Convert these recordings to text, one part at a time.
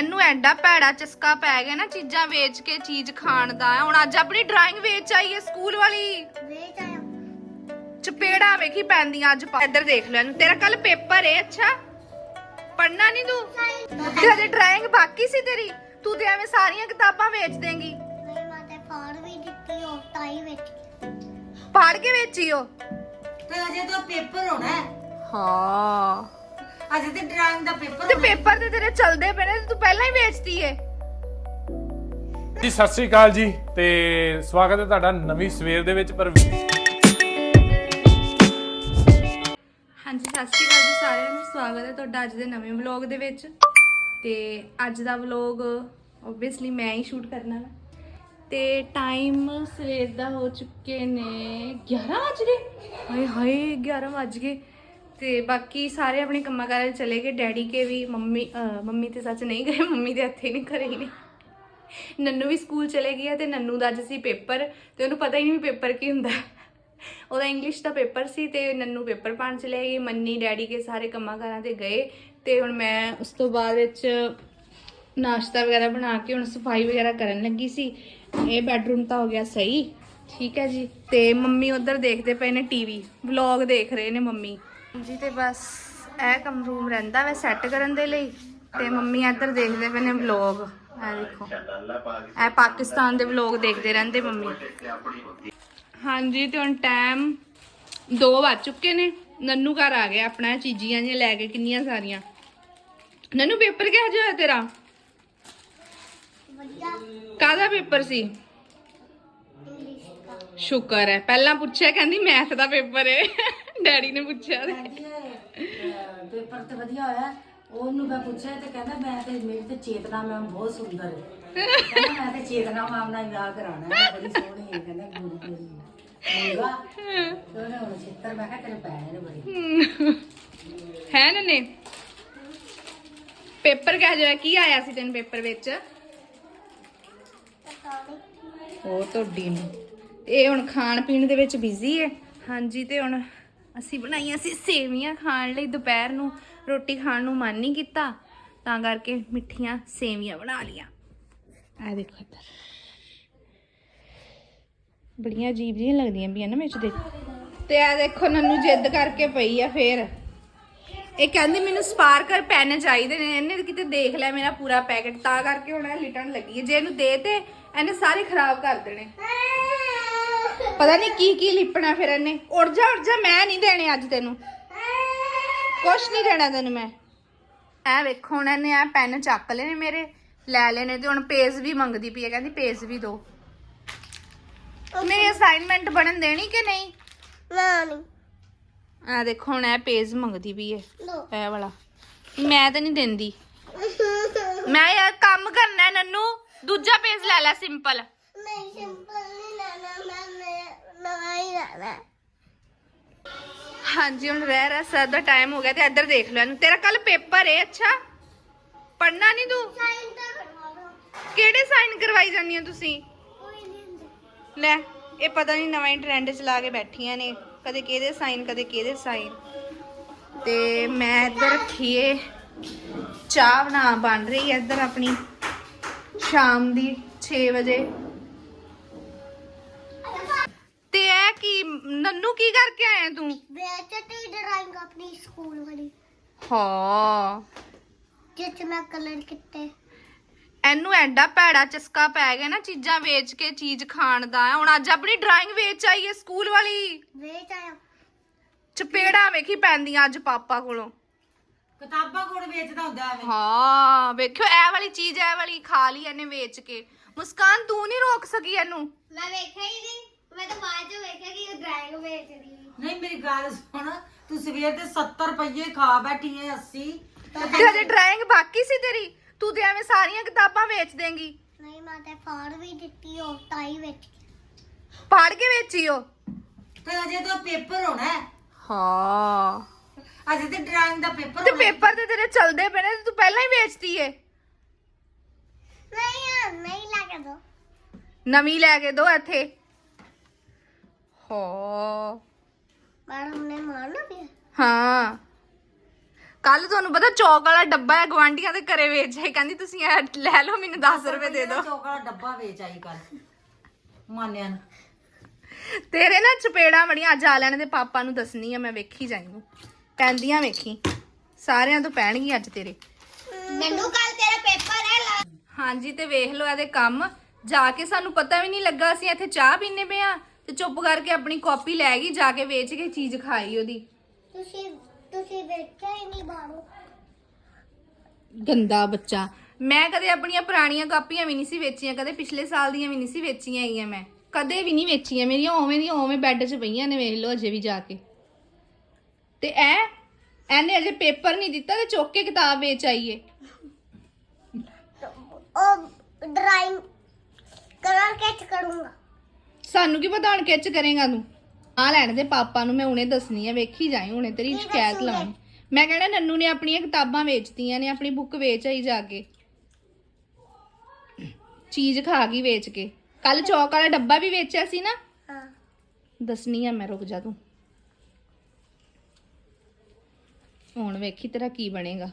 ਇਹਨੂੰ ਐਡਾ ਭੈੜਾ ਚਸਕਾ ਪੈ ਗਿਆ ਨਾ ਚੀਜ਼ਾਂ ਵੇਚ ਕੇ ਚੀਜ਼ ਖਾਣ ਦਾ। ਹੁਣ ਅੱਜ ਆਪਣੀ ਡਰਾਇੰਗ ਵੇਚ ਆਈ ਹੈ ਸਕੂਲ ਵਾਲੀ। ਵੇਚ ਆਇਆ। ਚਪੇੜਾ ਵੇਖੀ ਪੈਂਦੀਆਂ ਅੱਜ ਪਾ- ਇੱਧਰ ਦੇਖ ਲੈ ਇਹਨੂੰ। ਤੇਰਾ ਕੱਲ ਪੇਪਰ ਹੈ ਅੱਛਾ? ਪੜਨਾ ਨਹੀਂ ਤੂੰ? ਤੇ ਹਜੇ ਡਰਾਇੰਗ ਬਾਕੀ ਸੀ ਤੇਰੀ? ਤੂੰ ਤੇ ਐਵੇਂ ਸਾਰੀਆਂ ਕਿਤਾਬਾਂ ਵੇਚ ਦੇਂਗੀ। ਨਹੀਂ ਮੈਂ ਤੇ ਫਾੜ ਵੀ ਦਿੱਤੀ ਉਹ ਤਾਈ ਵਿੱਚ ਪੜ ਕੇ ਵੇਚੀ ਉਹ? ਤੇ ਅਜੇ ਤਾਂ ਪੇਪਰ ਹੋਣਾ ਹੈ। ਹਾਂ। ਅਜੇ ਤੇ ਡਰਾਇੰਗ ਦਾ ਪੇਪਰ ਤੇ ਪੇਪਰ ਤੇ ਤੇਰੇ ਚੱਲਦੇ ਪਏ ਨੇ ਤੇ ਤੂੰ ਪਹਿਲਾਂ ਹੀ ਵੇਚਤੀ ਏ। ਜੀ ਸਤਿ ਸ੍ਰੀ ਅਕਾਲ ਜੀ ਤੇ ਸਵਾਗਤ ਹੈ ਤੁਹਾਡਾ ਨਵੀਂ ਸਵੇਰ ਦੇ ਵਿੱਚ ਪਰ ਹਾਂਜੀ ਸਤਿ ਸ਼੍ਰੀ ਅਕਾਲ ਜੀ ਸਾਰਿਆਂ ਨੂੰ ਸਵਾਗਤ ਹੈ ਤੁਹਾਡਾ ਅੱਜ ਦੇ ਨਵੇਂ ਵਲੌਗ ਦੇ ਵਿੱਚ। ਤੇ ਅੱਜ ਦਾ ਵਲੌਗ ਓਬਵੀਅਸਲੀ ਮੈਂ ਹੀ ਸ਼ੂਟ ਕਰਨਾ ਵਾ। ਤੇ ਟਾਈਮ ਸਵੇਰ ਦਾ ਹੋ ਚੁੱਕੇ ਨੇ 11 ਵਜ ਗਏ। ਹਾਏ ਹਾਏ 11 ਵਜ ਗਏ। ਤੇ ਬਾਕੀ ਸਾਰੇ ਆਪਣੇ ਕੰਮਾਂ ਕਾਰਾਂ 'ਚ ਚਲੇ ਗਏ। ਡੈਡੀ ਕੇ ਵੀ, ਮੰਮੀ ਮੰਮੀ ਤੇ ਸੱਚ ਨਹੀਂ ਗਏ, ਮੰਮੀ ਦੇ ਹੱਥੇ ਨਹੀਂ ਘਰੇ ਹੀ ਨੇ। ਨੰਨੂ ਵੀ ਸਕੂਲ ਚਲੇ ਗਿਆ ਤੇ ਨੰਨੂ ਦਾ ਅੱਜ ਸੀ ਪੇਪਰ ਤੇ ਉਹਨੂੰ ਪਤਾ ਹੀ ਨਹੀਂ ਵੀ ਪੇਪਰ ਕੀ ਹੁੰਦਾ। ਉਹਦਾ ਇੰਗਲਿਸ਼ ਦਾ ਪੇਪਰ ਸੀ ਤੇ ਨੰਨੂ ਪੇਪਰ ਪਾਣ ਚਲੇ ਗਈ। ਮੰਨੀ, ਡੈਡੀ ਕੇ ਸਾਰੇ ਕੰਮਾਂ ਕਾਰਾਂ ਤੇ ਗਏ ਤੇ ਹੁਣ ਮੈਂ ਉਸ ਤੋਂ ਬਾਅਦ ਵਿੱਚ ਨਾਸ਼ਤਾ ਵਗੈਰਾ ਬਣਾ ਕੇ ਹੁਣ ਸਫ਼ਾਈ ਵਗੈਰਾ ਕਰਨ ਲੱਗੀ ਸੀ। ਇਹ ਬੈਡਰੂਮ ਤਾਂ ਹੋ ਗਿਆ ਸਹੀ, ਠੀਕ ਹੈ ਜੀ। ਤੇ ਮੰਮੀ ਉਧਰ ਦੇਖਦੇ ਪਏ ਨੇ ਟੀਵੀ, ਵਲੌਗ ਦੇਖ ਰਹੇ ਨੇ ਮੰਮੀ। ਜੀ ਤੇ ਬਸ ਇਹ ਕਮ ਰੂਮ ਰਹਿੰਦਾ ਵੈ ਸੈੱਟ ਕਰਨ ਦੇ ਲਈ ਤੇ ਮੰਮੀ ਇੱਧਰ ਦੇਖਦੇ ਪਏ ਨੇ ਵਲੌਗ ਇਹ ਦੇਖੋ। ਇਹ ਪਾਕਿਸਤਾਨ ਦੇ ਵਲੌਗ ਦੇਖਦੇ ਰਹਿੰਦੇ ਮੰਮੀ। ਹਾਂਜੀ ਤੇ ਹੁਣ ਟਾਈਮ 2 ਵੱਜ ਚੁੱਕੇ ਨੇ। ਨੰਨੂ ਘਰ ਆ ਗਿਆ ਆਪਣਾ ਚੀਜ਼ੀਆਂ ਜਿਹੀਆਂ ਲੈ ਕੇ ਕਿੰਨੀਆਂ ਸਾਰੀਆਂ। ਨੰਨੂ ਪੇਪਰ ਕਿਹੋ ਜਿਹਾ ਹੋਇਆ ਤੇਰਾ? ਕਾਹਦਾ ਪੇਪਰ ਸੀ? ਸ਼ੁਕਰ ਹੈ। ਪਹਿਲਾਂ ਪੁੱਛਿਆ ਕਹਿੰਦੀ ਮੈਥ ਦਾ ਪੇਪਰ ਹੈ ਡੈਡੀ ਨੇ ਪੁੱਛਿਆ ਤੇ। ਪੇਪਰ ਤੇ ਵਧੀਆ ਹੋਇਆ। ਉਹਨੂੰ ਮੈਂ ਪੁੱਛਿਆ ਤੇ ਕਹਿੰਦਾ ਮੈਂ ਤੇ ਮੇਰੀ ਤੇ ਚੇਤਨਾ ਮੈਮ ਬਹੁਤ ਸੁੰਦਰ ਹੈ। ਕਹਿੰਦਾ ਮੈਂ ਤੇ ਚੇਤਨਾ ਮੈਮ ਨਾਲ ਵਿਆਹ ਕਰਾਉਣਾ ਹੈ। ਬੜੀ ਸੋਹਣੀ ਹੈ ਕਹਿੰਦਾ ਗੁਰੂ ਗੁਰੂ ਹੋਗਾ ਤੇ ਉਹਨੇ ਹੁਣ ਚਿੱਤਰ ਮੈਂ ਕਿਹਾ ਤੇਰੇ ਪੈਣੇ ਨੇ ਬੜੀ। ਹੈ। ਨਨੇ? ਪੇਪਰ ਕਿਹੋ ਜਿਹਾ ਕੀ ਆਇਆ ਸੀ ਤੈਨੂੰ ਪੇਪਰ ਵਿੱਚ? ਉਹ ਤੁਹਾਡੀ ਨੂੰ। ਇਹ ਹੁਣ ਖਾਣ ਪੀਣ ਦੇ ਵਿੱਚ ਬਿਜ਼ੀ ਹੈ? ਹਾਂਜੀ ਤੇ ਹੁਣ ਅਸੀਂ ਬਣਾਈਆਂ ਸੀ ਸੇਵੀਆਂ ਖਾਣ ਲਈ, ਦੁਪਹਿਰ ਨੂੰ ਰੋਟੀ ਖਾਣ ਨੂੰ ਮਨ ਨਹੀਂ ਕੀਤਾ, ਤਾਂ ਕਰਕੇ ਮਿੱਠੀਆਂ ਸੇਵੀਆਂ ਬਣਾ ਲੀਆਂ ਆ ਦੇਖੋ ਇੱਧਰ। ਬੜੀਆਂ ਅਜੀਬ ਜਿਹੀਆਂ ਲੱਗਦੀਆਂ ਪਈਆਂ ਨਾ ਵਿੱਚ ਦੇ ਤੇ ਆ ਦੇਖੋ, ਨੰਨੂ ਜਿੱਦ ਕਰਕੇ ਪਈ ਆ ਫੇਰ। ਇਹ ਕਹਿੰਦੀ ਮੈਨੂੰ ਸਪਾਰਕਰ ਪੈਨ ਚਾਹੀਦੇ ਨੇ, ਇਹਨੇ ਕਿਤੇ ਦੇਖ ਲਿਆ ਮੇਰਾ ਪੂਰਾ ਪੈਕੇਟ, ਤਾਂ ਕਰਕੇ ਹੁਣ ਇਹ ਲਿਟਣ ਲੱਗੀ ਹੈ। ਜੇ ਇਹਨੂੰ ਦੇ ਤੇ, ਇਹਨੇ ਸਾਰੇ ਖਰਾਬ ਕਰ ਦੇਣੇ। ਪਤਾ ਨਹੀਂ ਕੀ ਕੀ ਲਿਪਣਾ ਫਿਰ ਇਹਨੇ। ਉੜ ਜਾ ਉੜ ਜਾ ਮੈਂ ਨਹੀਂ ਦੇਣੇ ਅੱਜ ਤੈਨੂੰ। ਕੁਛ ਨਹੀਂ ਦੇਣਾ ਤੈਨੂੰ ਮੈਂ। ਐ ਵੇਖੋ ਹੁਣ ਇਹਨੇ ਆ ਪੈਨ ਚੱਕ ਲਏ ਨੇ ਮੇਰੇ। ਲੈ ਲੈਣੇ ਤੇ ਹੁਣ ਪੇਜ ਵੀ ਮੰਗਦੀ ਪਈ ਹੈ ਕਹਿੰਦੀ ਪੇਜ ਵੀ ਦਿਓ ਮੇਰੀ ਅਸਾਈਨਮੈਂਟ ਬਣਨ ਦੇਣੀ ਕਿ ਨਹੀਂ? ਨਾ ਨਹੀਂ। ਆ ਦੇਖੋ ਹੁਣ ਇਹ ਪੇਜ ਮੰਗਦੀ ਪਈ ਹੈ ਇਹ ਵਾਲਾ। ਮੈਂ ਤਾਂ ਨਹੀਂ ਦਿੰਦੀ। ਮੈਂ ਯਾਰ ਕੰਮ ਕਰਨਾ ਹੈ ਨੰਨੂ। ਦੂਜਾ ਪੇਜ ਲੈ ਲੈ ਸਿੰਪਲ ਨਹੀਂ ਸਿੰਪਲ ਨਹੀਂ ਲੈਣਾ। ਲੈਣਾ ਹਾਂਜੀ ਹੁਣ ਰਹਿ ਰਹਿ ਸਰ ਦਾ ਟਾਈਮ ਹੋ ਗਿਆ ਤੇ ਇੱਧਰ ਦੇਖ ਲੈ ਇਹਨੂੰ। ਤੇਰਾ ਕੱਲ ਪੇਪਰ ਹੈ ਅੱਛਾ? ਪੜਨਾ ਨਹੀਂ ਤੂੰ? ਸਾਈਨ ਤਾਂ ਕਰਵਾ ਦੋ ਕਿਹੜੇ ਸਾਈਨ ਕਰਵਾਈ ਜਾਂਦੀ ਹੋ ਤੁਸੀਂ? ਕੋਈ ਨਹੀਂ ਹੁੰਦਾ। ਲੈ ਇਹ ਪਤਾ ਨਹੀਂ ਨਵਾਂ ਹੀ ਟ੍ਰੈਂਡ ਚਲਾ ਕੇ ਬੈਠੀਆਂ ਨੇ। ਕਦੇ ਕਿਹਦੇ ਸਾਈਨ ਕਦੇ ਕਿਹਦੇ ਸਾਈਨ ਤੇ ਮੈਂ ਇੱਧਰ ਰੱਖੀਏ। ਚਾਹ ਬਣਾ ਬਣ ਰਹੀ ਹੈ ਇੱਧਰ ਆਪਣੀ। ਸ਼ਾਮ ਦੀ 6 ਵਜੇ। ਨੰਨੂ ਕੀ ਕਰਕੇ ਆਇਆ ਤੂੰ? ਵੇਚ ਤੇ ਡਰਾਇੰਗ ਆਪਣੀ ਸਕੂਲ ਵਾਲੀ। ਹਾਂ। ਜਿੱਥੇ ਮੈਂ ਕਲਰ ਕੀਤੇ। ਇਹਨੂੰ ਐਡਾ ਭੈੜਾ ਚਸਕਾ ਪੈ ਗਿਆ ਨਾ ਚੀਜ਼ਾਂ ਵੇਚ ਕੇ ਚੀਜ਼ ਖਾਣ ਦਾ। ਹੁਣ ਅੱਜ ਆਪਣੀ ਡਰਾਇੰਗ ਵੇਚ ਆਈ ਹੈ ਸਕੂਲ ਵਾਲੀ। ਵੇਚ ਆਇਆ। ਚਪੇੜਾ ਵੇਖੀ ਪੈਂਦੀਆਂ ਅੱਜ ਪਾਪਾ ਕੋਲੋਂ। ਕਿਤਾਬਾਂ ਕੋਲ ਵੇਚਦਾ ਹੁੰਦਾ ਐਵੇਂ। ਹਾਂ ਵੇਖਿਓ ਇਹ ਵਾਲੀ ਚੀਜ਼ ਇਹ ਵਾਲੀ ਖਾ ਲਈ ਇਹਨੇ ਵੇਚ ਕੇ। ਮੁਸਕਾਨ ਤੂੰ ਨਹੀਂ ਰੋਕ ਸਕੀ ਇਹਨੂੰ? ਮੈਂ ਵੇਖਿਆ ਹੀ ਨਹੀਂ ਮੈਂ ਤਾਂ ਬਾਅਦ ਚ ਵੇਖਿਆ ਕਿ ਇਹ ਡਰਾਇੰਗ ਵੇਚਦੀ ਨਹੀਂ ਮੇਰੀ ਗੱਲ ਸੁਣ ਤੂੰ ਸਵੇਰ ਦੇ 70 ਰੁਪਏ ਖਾ ਬੈਠੀ ਹੈ 80 ਤੇ ਹਜੇ ਡਰਾਇੰਗ ਬਾਕੀ ਸੀ ਤੇਰੀ? ਤੂੰ ਤੇ ਐਵੇਂ ਸਾਰੀਆਂ ਕਿਤਾਬਾਂ ਵੇਚ ਦੇਂਗੀ। ਨਹੀਂ ਮੈਂ ਤੇ ਫਾੜ ਵੀ ਦਿੱਤੀ ਉਹ ਤਾਈ ਵਿੱਚ ਪੜ ਕੇ ਵੇਚੀ ਉਹ? ਤੇ ਅਜੇ ਤਾਂ ਪੇਪਰ ਹੋਣਾ ਹੈ। ਹਾਂ। ਅਜੇ ਤੇ ਡਰਾਇੰਗ ਦਾ ਪੇਪਰ ਤੇ ਹੋਣਾ ਹੈ। ਪੇਪਰ ਤੇ ਤੇਰੇ ਚੱਲਦੇ ਪਏ ਨੇ ਤੇ ਤੂੰ ਪਹਿਲਾਂ ਹੀ ਵੇਚਤੀ ਏ। ਨਹੀਂ ਨਹੀਂ ਲੱਗਾ ਦੋ। ਨਵੀਂ ਲੈ ਕੇ ਦੋ ਇੱਥੇ। ਮਾਰਨਾ ਹਾਂ। ਕੱਲ ਤੁਹਾਨੂੰ ਪਤਾ ਚੌਕ ਵਾਲਾ ਡੱਬਾ ਹੈ ਗਵਾਂਢੀਆਂ ਦੇ ਘਰੇ ਵੇਚ ਆਈ। ਕਹਿੰਦੀ ਤੁਸੀਂ ਇਹ ਲੈ ਲਓ ਮੈਨੂੰ 10 ਰੁਪਏ ਦੇ ਦਿਓ। ਚੌਕ ਵਾਲਾ ਡੱਬਾ ਵੇਚ ਆਈ ਕੱਲ ਮਾਨਿਆ ਨੂੰ। ਤੇਰੇ ਨਾ ਚਪੇੜਾ ਬੜੀਆਂ ਅੱਜ ਆ ਲੈਣ ਦੇ ਪਾਪਾ ਨੂੰ ਦੱਸਣੀ ਆ ਮੈਂ ਵੇਖੀ ਜਾਈਂ ਪੈਂਦੀਆਂ ਵੇਖੀ। ਸਾਰਿਆਂ ਤੋਂ ਪੈਣਗੀਆਂ ਅੱਜ ਤੇਰੇ। ਮੈਨੂੰ ਕੱਲ ਤੇਰਾ ਪੇਪਰ ਹੈ ਹਾਂਜੀ ਤੇ ਵੇਖ ਲਓ ਇਹਦੇ ਕੰਮ। ਜਾ ਕੇ ਸਾਨੂੰ ਪਤਾ ਵੀ ਨਹੀਂ ਲੱਗਾ ਅਸੀਂ ਇੱਥੇ ਚਾਹ ਪੀਨੇ ਪਏ ਆ। ਤੇ ਚੁੱਪ ਕਰਕੇ ਆਪਣੀ ਕਾਪੀ ਲੈ ਗਈ ਜਾ ਕੇ ਵੇਚ ਕੇ ਚੀਜ਼ ਖਾਈ ਉਹਦੀ। ਤੁਸੀਂ ਤੁਸੀਂ ਵੇਖਿਆ ਹੀ ਨਹੀਂ ਬਾਹਰੋਂ? ਗੰਦਾ ਬੱਚਾ। ਮੈਂ ਕਦੇ ਆਪਣੀਆਂ ਪੁਰਾਣੀਆਂ ਕਾਪੀਆਂ ਵੀ ਨਹੀਂ ਸੀ ਵੇਚੀਆਂ ਕਦੇ ਪਿਛਲੇ ਸਾਲ ਦੀਆਂ ਵੀ ਨਹੀਂ ਸੀ ਵੇਚੀਆਂ ਹੈਗੀਆਂ ਮੈਂ। ਕਦੇ ਵੀ ਨਹੀਂ ਵੇਚੀਆਂ ਮੇਰੀਆਂ ਉਵੇਂ ਦੀਆਂ ਉਵੇਂ ਬੈੱਡ 'ਚ ਪਈਆਂ ਨੇ ਵੇਖ ਲਓ ਅਜੇ ਵੀ ਜਾ ਕੇ। ਤੇ ਐ ਐਨੇ ਅਜੇ ਪੇਪਰ ਨਹੀਂ ਦਿੱਤਾ ਤੇ ਚੁੱਕ ਕੇ ਕਿਤਾਬ ਵੇਚ ਆਈਏ। ਉਹ ਡਰਾਇੰਗ ਕਲਰ ਸਕੈਚ ਕਰੂੰਗਾ। ਸਾਨੂੰ ਕੀ ਪਤਾ ਹੁਣ ਕਿੱਚ ਕਰੇਗਾ ਤੂੰ? ਆ ਲੈਣ ਦੇ ਪਾਪਾ ਨੂੰ ਮੈਂ ਹੁਣੇ ਦੱਸਣੀ ਆ ਵੇਖੀ ਜਾਈ ਹੁਣੇ ਤੇਰੀ ਸ਼ਿਕਾਇਤ? ਲਾਉਣੀ। ਮੈਂ ਕਹਿਣਾ ਨੰਨੂ ਨੇ ਆਪਣੀਆਂ ਕਿਤਾਬਾਂ ਵੇਚਤੀਆਂ ਨੇ ਆਪਣੀ ਬੁੱਕ ਵੇਚ ਆਈ ਜਾ ਕੇ। ਚੀਜ਼ ਖਾ ਗਈ ਵੇਚ ਕੇ। ਕੱਲ ਚੌਕ ਵਾਲਾ ਡੱਬਾ ਵੀ ਵੇਚਿਆ ਸੀ ਨਾ? ਹਾਂ। ਦੱਸਣੀ ਆ ਮੈਂ ਰੁਕ ਜਾ ਤੂੰ। ਹੁਣ ਵੇਖੀ ਤੇਰਾ ਕੀ ਬਣੇਗਾ।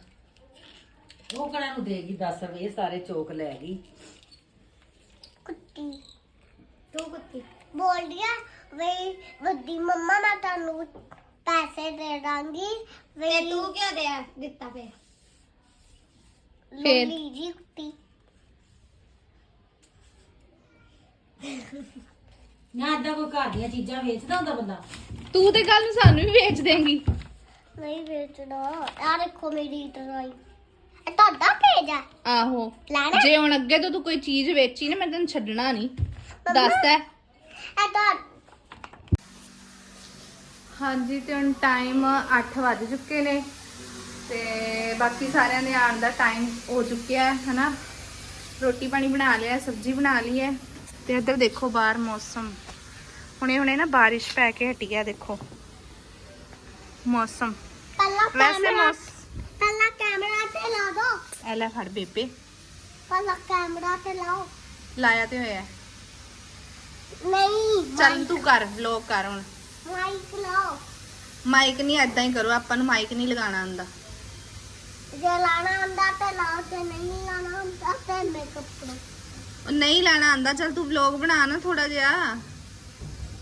ਉਹ ਕਿਹੜਾ ਨੂੰ ਦੇਗੀ 10 ਰੁਪਏ ਸਾਰੇ ਚੌਕ ਲੈ ਗਈ। ਕੁੱਤੀ ਤੂੰ ਕੁੱਤੀ ਬੋਲ ਦਿਆ ਵੇ ਵੱਡੀ ਮੰਮਾ ਮੈਂ ਤੁਹਾਨੂੰ ਪੈਸੇ ਦੇ ਦਾਂਗੀ ਵੇ ਤੂੰ ਕਿਉਂ ਦੇ ਦਿੱਤਾ ਫੇ ਫੇਰ? ਲੋਲੀ ਜੀ ਕੁੱਤੀ। ਨਾ ਏਦਾਂ ਕੋਈ ਘਰ ਦੀਆਂ ਚੀਜ਼ਾਂ ਵੇਚਦਾ ਹੁੰਦਾ ਬੰਦਾ? ਤੂੰ ਤੇ ਕੱਲ ਨੂੰ ਸਾਨੂੰ ਵੀ ਵੇਚ ਦੇਂਗੀ। ਨਹੀਂ ਵੇਚਣਾ। ਆ ਦੇਖੋ ਮੇਰੀ ਡਰਾਇੰਗ ਇਹ ਤੁਹਾਡਾ ਪੇਜ ਹੈ ਆਹੋ। ਲੈਣਾ? ਜੇ ਹੁਣ ਅੱਗੇ ਤੋਂ ਤੂੰ ਕੋਈ ਚੀਜ਼ ਵੇਚੀ ਨਾ ਮੈਂ ਤੈਨੂੰ ਛੱਡਣਾ ਨਹੀਂ। ਦੱਸਦਾ ਹਾਂਜੀ ਤੇ ਹੁਣ ਟਾਈਮ 8 ਵੱਜ ਚੁੱਕੇ ਨੇ ਤੇ ਬਾਕੀ ਸਾਰਿਆਂ ਦੇ ਆਉਣ ਦਾ ਟਾਈਮ ਹੋ ਚੁੱਕਿਆ ਹੈ ਹਨਾ? ਰੋਟੀ ਪਾਣੀ ਬਣਾ ਲਿਆ ਸਬਜ਼ੀ ਬਣਾ ਲਈ ਹੈ ਤੇ ਇੱਧਰ ਦੇਖੋ ਬਾਹਰ ਮੌਸਮ। ਹੁਣੇ ਹੁਣੇ ਨਾ ਬਾਰਿਸ਼ ਪੈ ਕੇ ਹਟੀ ਹੈ ਦੇਖੋ। ਮੌਸਮ। ਪਹਿਲਾਂ ਵੈਸੇ ਕੈਮਰਾ ਮੌਸਮ ਪਹਿਲਾਂ ਕੈਮਰਾ ਤੇ ਲਾ ਦੋ। ਐ ਲੈ ਫੜ ਬੇਬੇ। ਪਹਿਲਾਂ ਕੈਮਰਾ ਤੇ ਲਾਓ। ਲਾਇਆ ਤੇ ਹੋਇਆ। ਹੈ। ਨਹੀਂ ਚੱਲ ਤੂੰ ਕਰ ਵਲੌਗ ਕਰ ਹੁਣ। ਮਾਈਕ ਲਾਓ। ਮਾਈਕ ਨਹੀਂ ਐਦਾਂ ਹੀ ਕਰੋ ਆਪਾਂ ਨੂੰ ਮਾਈਕ ਨਹੀਂ ਲਗਾਉਣਾ ਆਉਂਦਾ ਜੇ ਲਾਣਾ ਆਂਦਾ ਤੇ ਲਾਓ ਤੇ ਨਹੀਂ ਲਾਣਾ ਆਂਦਾ ਤੇ ਮੇਕਅਪ ਕਰੋ। ਉਹ ਨਹੀਂ ਲਾਣਾ ਆਉਂਦਾ ਚੱਲ ਤੂੰ ਵਲੌਗ ਬਣਾ ਨਾ ਥੋੜਾ ਜਿਹਾ।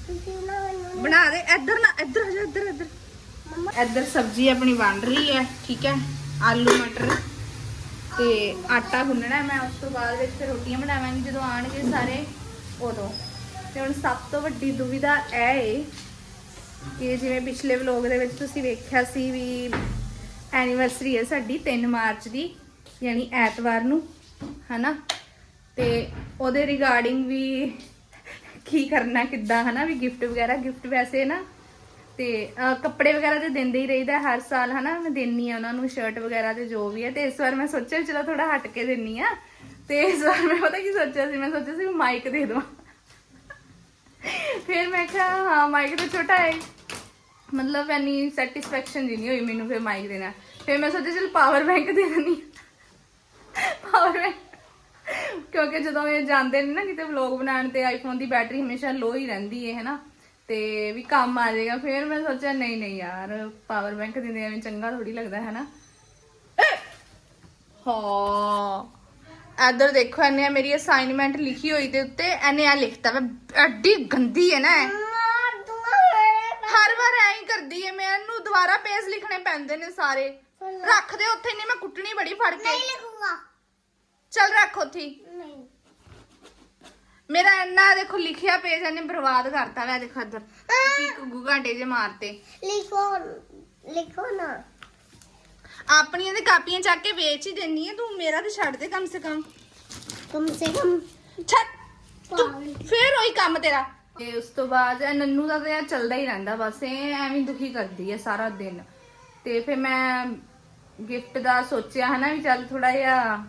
ਤੁਸੀਂ ਨਾ ਮੈਨੂੰ ਬਣਾ ਦੇ ਇੱਧਰ ਨਾ ਇੱਧਰ ਆ ਜਾ ਇੱਧਰ ਇੱਧਰ। ਮੰਮਾ। ਇੱਧਰ ਸਬਜ਼ੀ ਆਪਣੀ ਬਣ ਰਹੀ ਹੈ ਠੀਕ ਹੈ ਆਲੂ ਮਟਰ ਤੇ ਆਟਾ ਗੁੰਨਣਾ ਹੈ ਮੈਂ ਉਸ ਤੋਂ ਬਾਅਦ ਵਿੱਚ ਫਿਰ ਰੋਟੀਆਂ ਬਣਾਵਾਂਗੀ ਜਦੋਂ ਆਣਗੇ ਸਾਰੇ ਉਦੋਂ। ਤੇ ਹੁਣ ਸਭ ਤੋਂ ਵੱਡੀ ਦੁਵਿਧਾ ਇਹ ਏ ਕਿ ਜਿਵੇਂ ਪਿਛਲੇ ਵਲੋਗ ਦੇ ਵਿੱਚ ਤੁਸੀਂ ਵੇਖਿਆ ਸੀ ਵੀ ਐਨੀਵਰਸਰੀ ਹੈ ਸਾਡੀ 3 ਮਾਰਚ ਦੀ, ਯਾਨੀ ਐਤਵਾਰ ਨੂੰ, ਹਨਾ? ਤੇ ਉਹਦੇ ਰਿਗਾਰਡਿੰਗ ਵੀ ਕੀ ਕਰਨਾ, ਕਿੱਦਾਂ, ਹਨਾ? ਵੀ ਗਿਫਟ ਵਗੈਰਾ ਗਿਫਟ ਵੈਸੇ ਨਾ, ਤੇ ਕੱਪੜੇ ਵਗੈਰਾ ਤੇ ਦਿੰਦੇ ਹੀ ਰਹੀਦਾ ਹਰ ਸਾਲ, ਹਨਾ? ਮੈਂ ਦਿੰਨੀ ਆ ਉਹਨਾਂ ਨੂੰ ਸ਼ਰਟ ਵਗੈਰਾ ਤੇ ਜੋ ਵੀ ਹੈ, ਤੇ ਇਸ ਵਾਰ ਮੈਂ ਸੋਚਿਆ ਵੀ ਚਲੋ ਥੋੜਾ ਹਟ ਕੇ ਦਿੰਨੀ ਆ, ਤੇ ਇਸ ਵਾਰ ਮੈਂ ਪਤਾ ਕੀ ਸੋਚਿਆ ਸੀ? ਮੈਂ ਸੋਚਿਆ ਸੀ ਮਾਈਕ ਦੇ ਦਵਾਂ। ਫਿਰ ਮੈਂ ਕਿਹਾ, ਹਾਂ ਮਾਈਕ ਤਾਂ ਛੋਟਾ ਹੈ। ਮਤਲਬ ਐਨੀ ਸੈਟੀਸਫੈਕਸ਼ਨ ਜੀ ਨਹੀਂ ਹੋਈ ਮੈਨੂੰ ਫਿਰ ਮਾਈਕ ਦੇਣਾ ਫਿਰ ਮੈਂ ਸੋਚਿਆ, ਚਲ ਪਾਵਰ ਬੈਂਕ ਦੇ ਦਿੰਨੀ ਪਾਵਰ ਬੈਂਕ ਕਿਉਂਕਿ ਜਦੋਂ ਇਹ ਜਾਂਦੇ ਨੇ ਨਾ ਕਿਤੇ ਵਲੌਗ ਬਣਾਉਣ ਤੇ ਆਈਫੋਨ ਦੀ ਬੈਟਰੀ ਹਮੇਸ਼ਾ ਲੋ ਹੀ ਰਹਿੰਦੀ ਹੈ, ਹੈਨਾ? ਤੇ ਵੀ ਕੰਮ ਆ ਜਾਏਗਾ। ਫਿਰ ਮੈਂ ਸੋਚਿਆ, ਨਹੀਂ ਨਹੀਂ ਯਾਰ ਪਾਵਰ ਬੈਂਕ ਦਿੰਦੇ ਐਵੇਂ ਚੰਗਾ ਥੋੜੀ ਲੱਗਦਾ ਹੈ ਨਾ ਹਾਂ। ਇੱਧਰ ਦੇਖੋ ਇਹਨੇ ਮੇਰੀ ਅਸਾਈਨਮੈਂਟ ਲਿਖੀ ਹੋਈ ਤੇ ਉੱਤੇ ਇਹਨੇ ਆ ਲਿਖਤਾ ਵਾ ਐਡੀ ਗੰਦੀ ਹੈ ਨਾ ਇਹ। ਹਰ ਵਾਰ ਐਂ ਹੀ ਕਰਦੀ ਹੈ ਮੈਨੂੰ ਦੁਬਾਰਾ ਪੇਜ ਲਿਖਣੇ ਪੈਂਦੇ ਨੇ ਸਾਰੇ। ਰੱਖ ਦੇ ਉੱਥੇ ਨਹੀਂ ਮੈਂ ਕੁੱਟਣੀ ਬੜੀ ਫੜ ਕੇ। ਨਹੀਂ ਲਿਖੂੰਗਾ। ਚੱਲ ਰੱਖ ਉੱਥੇ ਹੀ। ਨਹੀਂ। ਮੇਰਾ ਇੰਨਾ ਦੇਖੋ ਲਿਖਿਆ ਪੇਜ ਇਹਨੇ ਬਰਬਾਦ ਕਰਤਾ ਵਾ ਦੇਖੋ ਇੱਧਰ। ਇੱਕ ਘੰਟੇ ਜੇ ਮਾਰਤੇ। ਲਿਖੋ ਲਿਖੋ ਨਾ। ਆਪਣੀਆਂ ਤੇ ਕਾਪੀਆਂ ਚੱਕ ਕੇ ਵੇਚ ਹੀ ਦੇਣੀ ਹੈ ਤੂੰ ਮੇਰਾ ਤੇ ਛੱਡ ਦੇ ਕਮ ਸੇ ਕਮ। ਕਮ ਸੇ ਕਮ। ਛੱਡ। ਤੂੰ। ਫੇਰ ਉਹੀ ਕੰਮ ਤੇਰਾ। ਤੇ ਉਸ ਤੋਂ ਬਾਅਦ ਇਹ ਨੰਨੂ ਦਾ ਤਾਂ ਯਾਰ ਚੱਲਦਾ ਹੀ ਰਹਿੰਦਾ ਬਸ ਇਹ ਐਵੇਂ ਦੁਖੀ ਕਰਦੀ ਹੈ ਸਾਰਾ ਦਿਨ। ਤੇ ਫਿਰ ਮੈਂ ਗਿਫਟ ਦਾ ਸੋਚਿਆ ਹਨਾ ਵੀ ਚੱਲ ਥੋੜਾ ਜਿਹਾ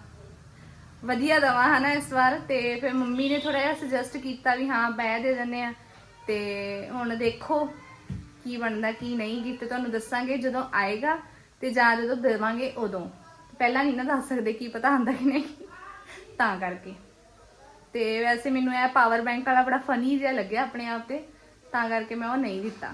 ਵਧੀਆ ਦਵਾ ਹਨਾ ਇਸ ਵਾਰ ਤੇ ਫਿਰ ਮੰਮੀ ਨੇ ਥੋੜਾ ਜਿਹਾ ਸੁਜੈਸਟ ਕੀਤਾ ਵੀ ਹਾਂ ਬੈ ਦੇ ਦਿੰਦੇ ਆ। ਤੇ ਹੁਣ ਦੇਖੋ ਕੀ ਬਣਦਾ ਕੀ ਨਹੀਂ। ਗਿਫਟ ਤੁਹਾਨੂੰ ਦੱਸਾਂਗੇ ਜਦੋਂ ਆਏਗਾ। ਤੇ ਜਾਂ ਜਦੋਂ ਦੇਵਾਂਗੇ ਉਦੋਂ। ਪਹਿਲਾਂ ਨਹੀਂ ਨਾ ਦੱਸ ਸਕਦੇ ਕੀ ਪਤਾ ਹੁੰਦਾ ਕਿ ਨਹੀਂ। ਤਾਂ ਕਰਕੇ। ਤੇ ਵੈਸੇ ਮੈਨੂੰ ਇਹ ਪਾਵਰ ਬੈਂਕ ਵਾਲਾ ਬੜਾ ਫਨੀ ਜਿਹਾ ਲੱਗਿਆ ਆਪਣੇ ਆਪ ਤੇ। ਤਾਂ ਕਰਕੇ ਮੈਂ ਉਹ ਨਹੀਂ ਦਿੱਤਾ।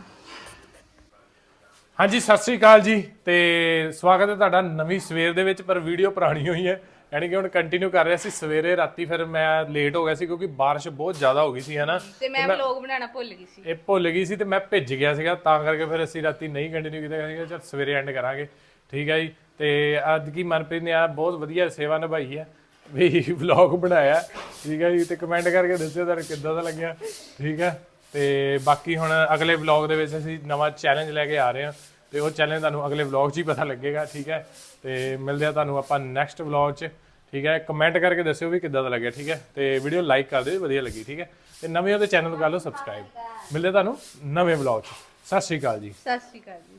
ਹਾਂਜੀ, ਸਤਿ ਸ੍ਰੀ ਅਕਾਲ ਜੀ। ਤੇ ਸਵਾਗਤ ਹੈ ਤੁਹਾਡਾ ਨਵੀਂ ਸਵੇਰ ਦੇ ਵਿੱਚ, ਪਰ ਵੀਡੀਓ ਪੁਰਾਣੀ ਹੋਈ ਹੈ। ਯਾਨੀ ਕਿ ਹੁਣ ਕੰਟੀਨਿਊ ਕਰ ਰਿਹਾ ਸੀ ਸਵੇਰੇ ਰਾਤੀ ਫਿਰ ਮੈਂ ਲੇਟ ਹੋ ਗਿਆ ਸੀ ਕਿਉਂਕਿ ਬਾਰਿਸ਼ ਬਹੁਤ ਜ਼ਿਆਦਾ ਹੋ ਗਈ ਸੀ ਹਨਾ? ਤੇ ਮੈਂ ਵਲੌਗ ਬਣਾਉਣਾ ਭੁੱਲ ਗਈ ਸੀ। ਇਹ ਭੁੱਲ ਗਈ ਸੀ ਤੇ ਮੈਂ ਭਿੱਜ ਗਿਆ ਸੀਗਾ ਤਾਂ ਕਰਕੇ ਫਿਰ ਅਸੀਂ ਰਾਤੀ ਨਹੀਂ ਕੰਟੀਨਿਊ ਕੀਤਾ ਸੀਗਾ ਚਲ ਸਵੇਰੇ ਐਂਡ ਕਰਾਂਗੇ। ਠੀਕ ਹੈ ਜੀ ਤੇ ਅੱਜ ਕੀ ਮਨਪ੍ਰੀਤ ਨੇ ਆ ਬਹੁਤ ਵਧੀਆ ਸੇਵਾ ਨਿਭਾਈ ਹੈ ਵੀ ਵਲੌਗ ਬਣਾਇਆ। ਠੀਕ ਹੈ ਜੀ ਤੇ ਕਮੈਂਟ ਕਰਕੇ ਦੱਸਿਓ ਤੁਹਾਨੂੰ ਕਿੱਦਾਂ ਦਾ ਲੱਗਿਆ। ਠੀਕ ਹੈ ਤੇ ਬਾਕੀ ਹੁਣ ਅਗਲੇ ਵਲੌਗ ਦੇ ਵਿੱਚ ਅਸੀਂ ਨਵਾਂ ਚੈਲੰਜ ਲੈ ਕੇ ਆ ਰਹੇ ਹਾਂ। ਤੇ ਉਹ ਚੈਲੰਜ ਤੁਹਾਨੂੰ ਅਗਲੇ ਵਲੌਗ 'ਚ ਹੀ ਪਤਾ ਲੱਗੇਗਾ, ਠੀਕ ਹੈ? ਤੇ ਮਿਲਦੇ ਆ ਤੁਹਾਨੂੰ ਆਪਾਂ ਨੈਕਸਟ ਵਲੌਗ 'ਚ, ਠੀਕ ਹੈ? ਕਮੈਂਟ ਕਰਕੇ ਦੱਸਿਓ ਵੀ ਕਿੱਦਾਂ ਦਾ ਲੱਗਿਆ, ਠੀਕ ਹੈ? ਤੇ ਵੀਡੀਓ ਲਾਈਕ ਕਰ ਦਿਓ ਜੇ ਵਧੀਆ ਲੱਗੀ, ਠੀਕ ਹੈ? ਤੇ ਨਵੇਂ ਉਹਦੇ ਚੈਨਲ ਕਰ ਲਓ ਸਬਸਕ੍ਰਾਈਬ ਮਿਲਦੇ ਤੁਹਾਨੂੰ ਨਵੇਂ ਵਲੌਗ 'ਚ। ਸਤਿ ਸ਼੍ਰੀ ਅਕਾਲ ਜੀ। ਸਤਿ ਸ਼੍ਰੀ ਅਕਾਲ ਜੀ।